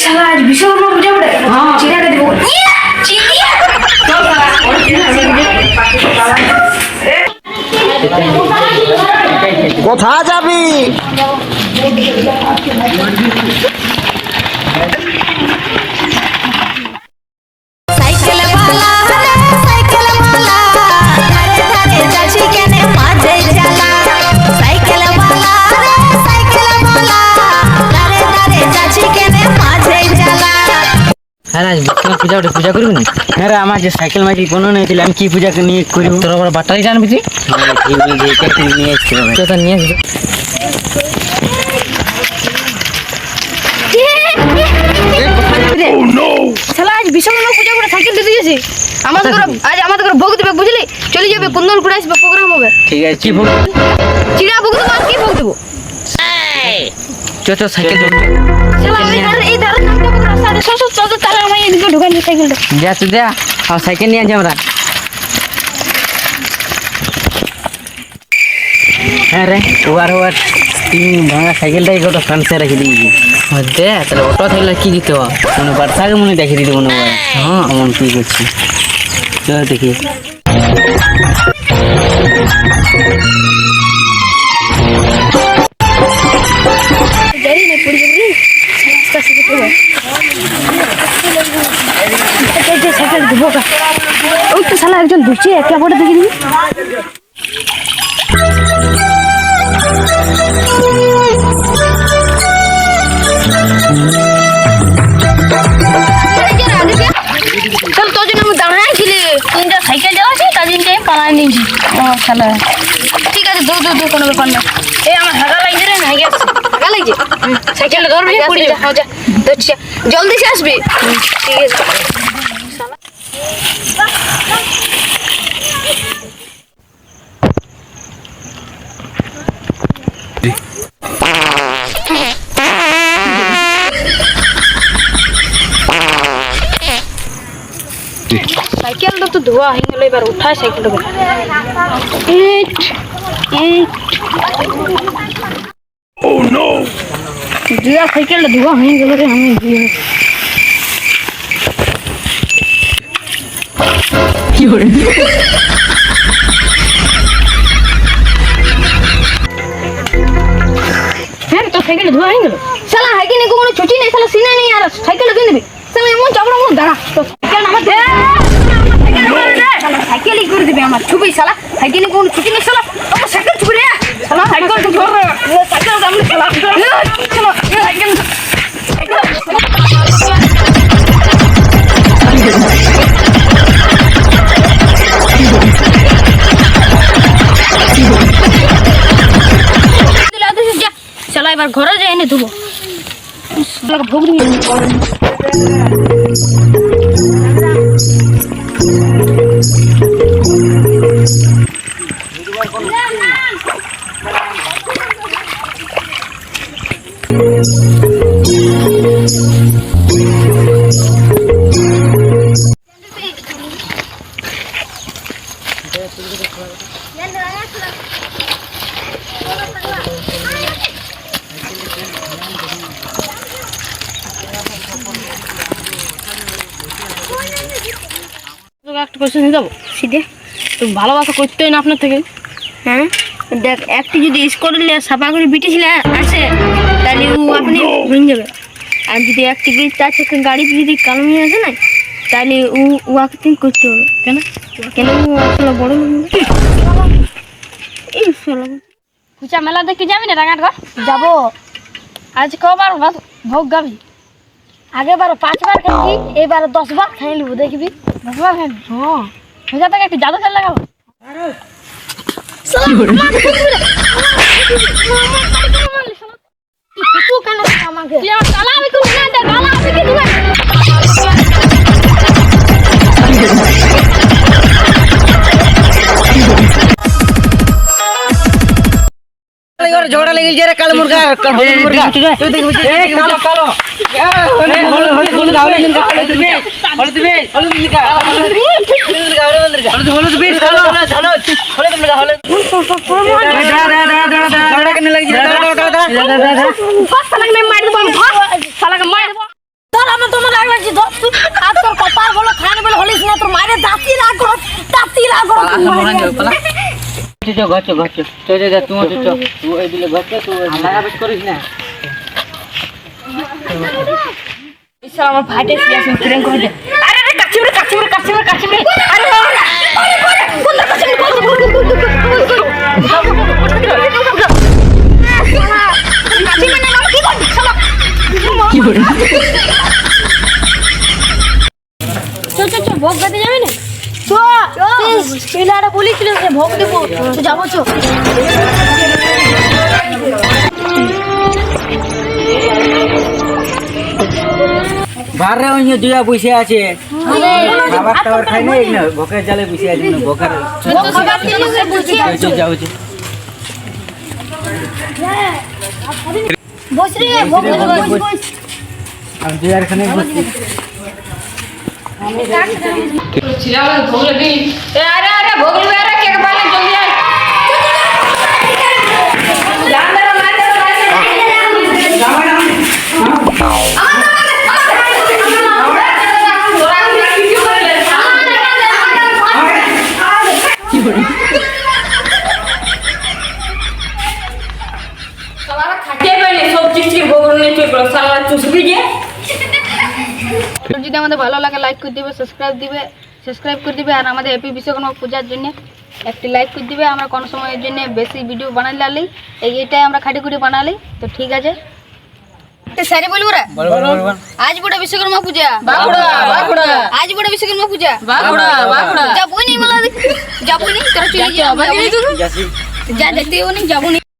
শালা আজ বিশ্বকর্মা পূজা বটে হ্যাঁ। চিনাটা দিব কোথা যাবি হ্যাঁ আজ বিশ্বকর্মা পূজা ওটা পূজা করবি না? হ্যাঁ রে আমার যে সাইকেল মাইকেল কোনো নেই দিলে আমি কি পূজা নিয়ে করব? তোর আবার বাটারি জানবি তুই? নিয়ে এসছি রে ভাই। তো তা নিয়ে আসবি। শালা আজ বিশ্বকর্মা পূজা বটে সাইকেল দিতে গেছি। আমাদের ঘরে আজ আমাদের ঘরে ভোগ দেবে বুঝলি? চলে যাবে কুন্দন করে আসবে প্রোগ্রাম হবে। ঠিক আছে। কি ভোগ? চিড়া ভোগ দেবো আর কি ভোগ দেবো? চ চ সাইকেল যা তুই যা আর সাইকেল নিয়ে আসি আমরা হ্যাঁ রে ওয়ার ওয়ার তিন ভাঙা সাইকেলটাই গোটা ফ্রান্সে রেখে দিয়েছি দে তাহলে অটো থাকলে কি দিতে হবে মনে বার্ষাকে মনে দেখে দিতে মনে হয় হ্যাঁ এমন কি করছি চল দেখি একজন ঢুকছে একলা পড়ে দেখে দিবি তোর জন্য আমি দাঁড়াইছিলি তিনটা সাইকেল যাওয়া আছে তার জন্য ঠিক আছে দূর কোনো ব্যাপার না এই আমার হাগা লাগছে সাইকেলটা ধরবি পড়ে যাবে হ্যাঁ যা, ধরছি জলদি সে আসবি। ঠিক আছে। সাইকেলটা তো ধোয়া হয়ে গেল, এবার উঠায় সাইকেলটা। দিয়া সাইকেলটা ধোয়া হয়ে গেল রে আমি দিয়ে হ্যাঁ। তো সাইকেলটা ধোয়া হয়ে গেল। শালা হাইকে নিয়ে কোনো ছুটি নেই শালা সিনা নেই আর সাইকেলটা কিনে দিবি? শালা এমন চাপড়া মন দাঁড়া। তো সাইকেল আমার দে। সাইকেলই করে দিবে আমার ছবি শালা সাইকেলে কোনো ছুটি নেই শালা চলো এবার ঘরে যাই এনে ধুবো ভোগ দিয়ে তোকে একটা কোশ্চেন দিয়ে দেবো? সিধে তো ভালোবাসা করতেই না আপনার থেকে? হ্যাঁ? দেখ একটি যদি স্কোরলে সাফা করে বিটেছিল আসে তাহলে ও আপনি ভেঙে যাবে। আর যদি একটি যদি চার চাকা গাড়ি যদি কালো হয়ে আসে না তাহলে ও ও একদিন করতে হবে। কেন? কেন ও আসলে বড়। এই শালা। কুচা মেলা দেখতে যাবি না রাঙাট ঘর? যাব। আজ কবার ভোগ গাবি আগের বার পাঁচবার খাইছি এবার দশবার খাই নিবো দেখবি? দশবার খাবি হ্যাঁ সোজা থেকে একটু জাদু খেল লাগাবো। আমাকে। ঝগড়া লেগে যারা কালো মুরগা হলুদ মুরগা তুই দেখবি কালো কালো তোর আমার তোমার লাগবে আর তোর কপাল বলো খানি বলে হলিস না তোর মায়ের দাঁতি রাগ করো দাঁতি রাগ করো লাগো পালা আসা মরান যাবে পালা চো চো ঘর চো ঘর চো চো চো যা তুই চো চো তুই এই দিলে ঘর চো তুই আমরা বেশ করিস না। ইসলাম আমার ভাইটা সিরিয়াস ফ্রেন্ড করে? দে ছেলেরা বলেছিল যে ভোগ দেবো তো যাব চো বারে ওই দুয়া বসে আছে। খাবার টাবার খাই না না ভোকের জালে বসে আছে না ভোকের যাও চো বস ভোগ দেবো বস বস। আমি দুয়ার খানে বসছি। আরে আরে ভোগ লবে আরে কে পালে জলদি আয় যদি আমাদের ভালো লাগে লাইক করে দিবে সাবস্ক্রাইব দিবে সাবস্ক্রাইব করে দিবে আর আমাদের এপি বিশ্বকর্মা পূজার জন্য একটি লাইক করে দিবে। আমরা কোনো সময়ের জন্য বেশি ভিডিও বানালে এই এটাই আমরা খাটি খুঁটি বানালি। তো ঠিক আছে। সারি বলব রে বল বল বল আজ বড় বিশ্বকর্মা পূজা। বাকুড়া বাকুড়া। আজ বড় বিশ্বকর্মা পূজা। বাকুড়া বাকুড়া। যাব নি বলা যাব নি? তোরা চলে যাব যা। দেখতে যাব নি যাব নি